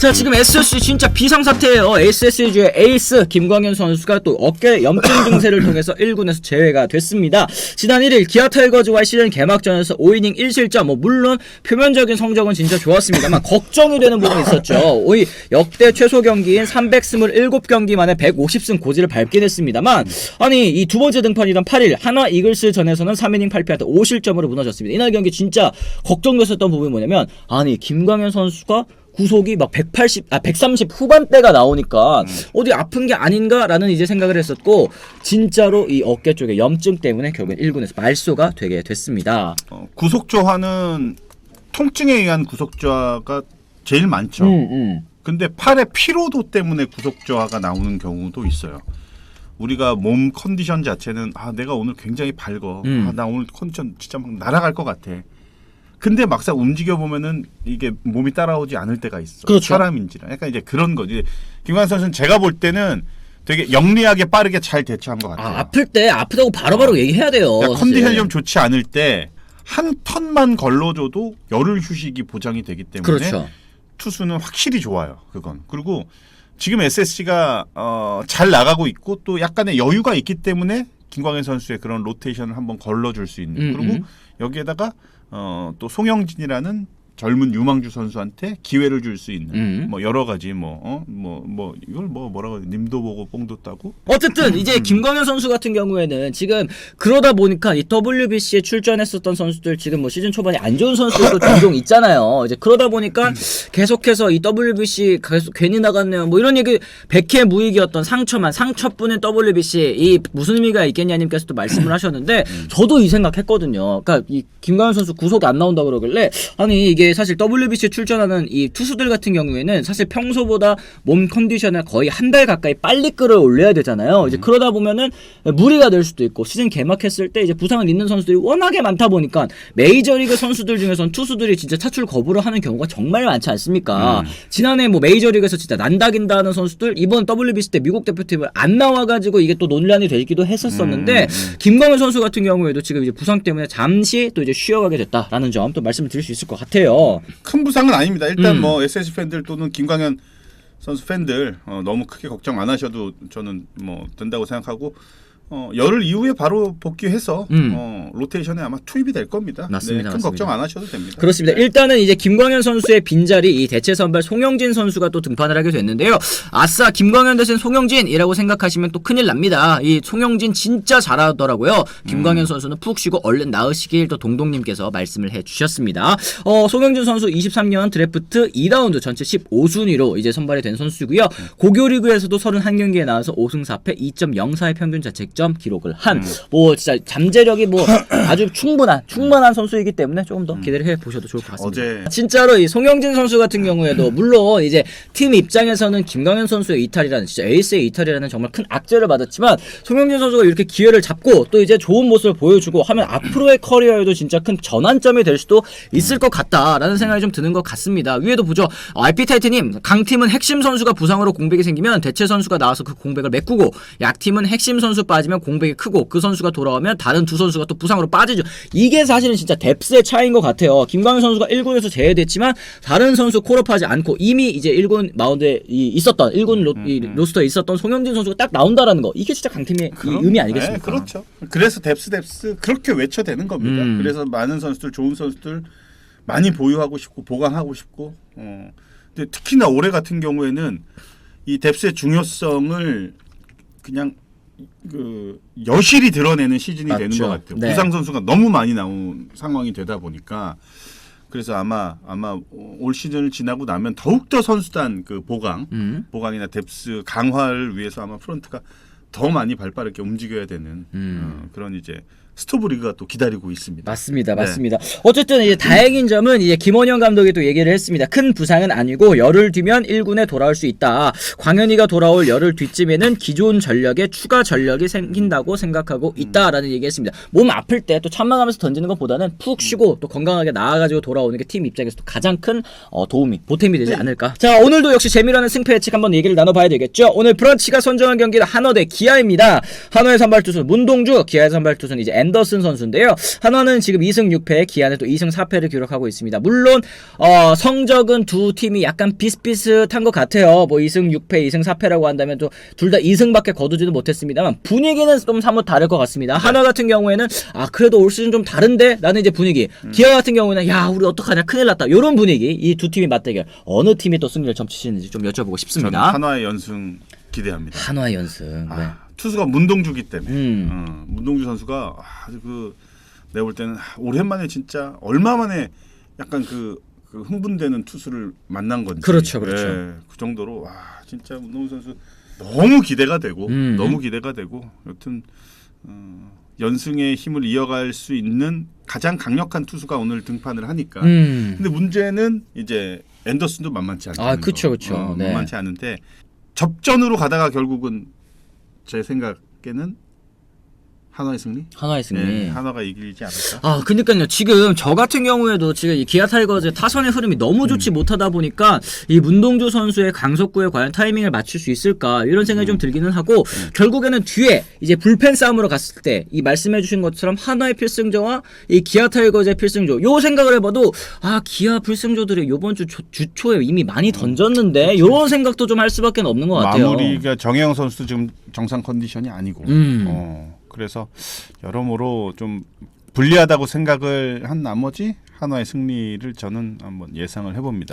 자 지금 SSG 진짜 비상사태예요. SSG의 에이스 김광현 선수가 또 어깨 염증 증세를 통해서 1군에서 제외가 됐습니다. 지난 1일 기아 타이거즈와의 시즌 개막전에서 5이닝 1실점. 뭐 물론 표면적인 성적은 진짜 좋았습니다만 걱정이 되는 부분이 있었죠. 오이 역대 최소 경기인 327경기 만에 150승 고지를 밟긴 했습니다만 아니 이 두 번째 등판이던 8일 하나 이글스 전에서는 3이닝 8패한테 5실점으로 무너졌습니다. 이날 경기 진짜 걱정됐었던 부분이 뭐냐면 아니 김광현 선수가 구속이 막 180, 아, 130 후반대가 나오니까 어디 아픈 게 아닌가라는 이제 생각을 했었고 진짜로 이 어깨 쪽에 염증 때문에 결국엔 1군에서 말소가 되게 됐습니다. 어, 구속조화는 통증에 의한 구속조화가 제일 많죠. 음. 근데 팔의 피로도 때문에 구속조화가 나오는 경우도 있어요. 우리가 몸 컨디션 자체는 아 내가 오늘 굉장히 밝어. 음. 아, 나 오늘 컨디션 진짜 막 날아갈 것 같아. 근데 막상 움직여 보면은 이게 몸이 따라오지 않을 때가 있어. 그렇죠. 사람인지라. 약간 이제 그런 거지. 김관 선수는 제가 볼 때는 되게 영리하게 빠르게 잘 대처한 것 같아요. 아, 아플 때 아프다고 바로바로 얘기해야 돼요. 그러니까. 컨디션이 좀 좋지 않을 때 한 턴만 걸러줘도 열흘 휴식이 보장이 되기 때문에 그렇죠. 투수는 확실히 좋아요. 그건 그리고 지금 SSC가 어, 잘 나가고 있고 또 약간의 여유가 있기 때문에 김광현 선수의 그런 로테이션을 한번 걸러줄 수 있는 음, 그리고 음. 여기에다가 어, 또 송영진이라는 젊은 유망주 선수한테 기회를 줄 수 있는 음. 뭐 여러 가지 뭐어뭐 뭐 이걸 뭐 뭐라고? 님도 보고 뽕도 따고 어쨌든 이제 음. 김광현 선수 같은 경우에는 지금 그러다 보니까 이 WBC에 출전했었던 선수들 지금 뭐 시즌 초반에 안 좋은 선수들도 종종 있잖아요. 이제 그러다 보니까 계속해서 이 WBC 계속 괜히 나갔네요. 뭐 이런 얘기 백해 무익이었던 상처만 상처뿐인 WBC 이 무슨 의미가 있겠냐님께서도 말씀을 하셨는데 저도 이 생각했거든요. 그러니까 이 김광현 선수 구속이 안 나온다 그러길래 아니 이게 사실 WBC에 출전하는 이 투수들 같은 경우에는 사실 평소보다 몸 컨디션을 거의 한 달 가까이 빨리 끌어올려야 되잖아요. 이제 그러다 보면은 무리가 될 수도 있고 시즌 개막했을 때 이제 부상을 입는 선수들이 워낙에 많다 보니까 메이저리그 선수들 중에선 투수들이 진짜 차출 거부를 하는 경우가 정말 많지 않습니까? 지난해 뭐 메이저리그에서 진짜 난다긴다 하는 선수들 이번 WBC 때 미국 대표팀을 안 나와가지고 이게 또 논란이 되기도 했었었는데 김광현 선수 같은 경우에도 지금 이제 부상 때문에 잠시 또 이제 쉬어가게 됐다라는 점 또 말씀을 드릴 수 있을 것 같아요. 큰 부상은 아닙니다. 일단 음. 뭐 SSG 팬들 또는 김광현 선수 팬들 어, 너무 크게 걱정 안 하셔도 저는 뭐 된다고 생각하고 어, 열흘 이후에 바로 복귀해서 음. 어, 로테이션에 아마 투입이 될 겁니다. 맞습니다, 네, 큰 맞습니다. 걱정 안 하셔도 됩니다. 그렇습니다. 네. 일단은 이제 김광현 선수의 빈자리 이 대체 선발 송영진 선수가 또 등판을 하게 됐는데요. 아싸 김광현 대신 송영진이라고 생각하시면 또 큰일 납니다. 이 송영진 진짜 잘하더라고요. 김광현 선수는 푹 쉬고 얼른 나으시길 또 동동님께서 말씀을 해주셨습니다. 어, 송영진 선수 23년 드래프트 2라운드 전체 15순위로 이제 선발이 된 선수고요. 고교리그에서도 31경기에 나와서 5승 4패 2.04의 평균 자책점 기록을 한 뭐 진짜 잠재력이 뭐 아주 충분한 충분한 선수이기 때문에 조금 더 기대를 해 보셔도 좋을 것 같습니다. 어제 진짜로 이 송영진 선수 같은 경우에도 물론 이제 팀 입장에서는 김광현 선수의 이탈이라는 진짜 에이스의 이탈이라는 정말 큰 악재를 받았지만 송영진 선수가 이렇게 기회를 잡고 또 이제 좋은 모습을 보여주고 하면 앞으로의 커리어에도 진짜 큰 전환점이 될 수도 있을 것 같다라는 생각이 좀 드는 것 같습니다. 위에도 보죠. 어, RP 타이트님 강팀은 핵심 선수가 부상으로 공백이 생기면 대체 선수가 나와서 그 공백을 메꾸고 약팀은 핵심 선수 빠지면 공백이 크고 그 선수가 돌아오면 다른 두 선수가 또 부상으로 빠지죠. 이게 사실은 진짜 뎁스의 차이인 것 같아요. 김광현 선수가 1군에서 제외됐지만 다른 선수 콜업하지 않고 이미 이제 1군 마운드에 이- 있었던 1군 로, 이 로스터에 있었던 송영진 선수가 딱 나온다라는 거 이게 진짜 강팀의 이 그럼- 의미 아니겠습니까? 네, 그렇죠. 그래서 뎁스 뎁스 그렇게 외쳐대는 겁니다. 음. 그래서 많은 선수들 좋은 선수들 많이 보유하고 싶고 보강하고 싶고 어. 근데 특히나 올해 같은 경우에는 이 뎁스의 중요성을 그냥 그 여실히 드러내는 시즌이 되는 맞죠. 것 같아요. 네. 부상 선수가 너무 많이 나온 상황이 되다 보니까 그래서 아마 아마 올 시즌을 지나고 나면 더욱 더 선수단 그 보강 음. 보강이나 뎁스 강화를 위해서 아마 프런트가 더 많이 발빠르게 움직여야 되는 음. 어, 그런 이제 스토브 리그가 또 기다리고 있습니다. 맞습니다, 네. 맞습니다. 어쨌든 이제 다행인 점은 이제 김원영 감독이 또 얘기를 했습니다. 큰 부상은 아니고 열흘 뒤면 1군에 돌아올 수 있다. 광현이가 돌아올 열흘 뒤쯤에는 기존 전력에 추가 전력이 생긴다고 생각하고 있다라는 얘기했습니다. 몸 아플 때 또 참아가면서 던지는 것보다는 푹 쉬고 또 건강하게 나아가지고 돌아오는 게 팀 입장에서 또 가장 큰 어, 도움이 보탬이 되지 않을까. 자 오늘도 역시 재미라는 승패 예측 한번 얘기를 나눠봐야 되겠죠. 오늘 브런치가 선정한 경기는 한화 대 기아입니다. 한화의 선발 투수 문동주, 기아의 선발 투수는 이제 앤더슨 선수인데요. 한화는 지금 2승 6패, 기아는 또 2승 4패를 기록하고 있습니다. 물론 어, 성적은 두 팀이 약간 비슷비슷한 것 같아요. 뭐 2승 6패, 2승 4패라고 한다면 또 둘 다 2승밖에 거두지는 못했습니다만 분위기는 좀 사뭇 다를 것 같습니다. 한화 같은 경우에는 아 그래도 올 시즌 좀 다른데 라는 이제 분위기. 기아 같은 경우는 야 우리 어떡하냐 큰일 났다. 이런 분위기. 이 두 팀이 맞대결. 어느 팀이 또 승리를 점치시는지 좀 여쭤보고 저는 싶습니다. 한화의 연승 기대합니다. 한화 연승. 네. 아, 투수가 문동주기 때문에 음. 어, 문동주 선수가 아주 그 내가 볼 때는 아, 오랜만에 진짜 얼마 만에 약간 그, 그 흥분되는 투수를 만난 건지 그렇죠, 그렇죠. 예, 그 정도로 와 진짜 문동주 선수 너무 기대가 되고 음. 너무 기대가 되고 여튼 어, 연승의 힘을 이어갈 수 있는 가장 강력한 투수가 오늘 등판을 하니까 음. 근데 문제는 이제 앤더슨도 만만치 않다. 아, 그쵸, 그쵸. 네. 만만치 않은데 접전으로 가다가 결국은 제 생각에는 한화의 승리. 한화의 승리. 네, 한화가 이기지 않을까. 아, 그러니까요. 지금 저 같은 경우에도 지금 이 기아 타이거즈의 타선의 흐름이 너무 좋지 못하다 보니까 이 문동주 선수의 강속구에 과연 타이밍을 맞출 수 있을까 이런 생각이 좀 들기는 하고 결국에는 뒤에 이제 불펜 싸움으로 갔을 때 이 말씀해주신 것처럼 한화의 필승조와 이 기아 타이거즈의 필승조 요 생각을 해봐도 아 기아 필승조들이 요번 주 초, 주초에 이미 많이 던졌는데 요런 생각도 좀 할 수밖에 없는 것 같아요. 마무리가 정혜영 선수도 지금 정상 컨디션이 아니고. 음. 어, 그래서 여러모로 좀 불리하다고 생각을 한 나머지 한화의 승리를 저는 한번 예상을 해봅니다.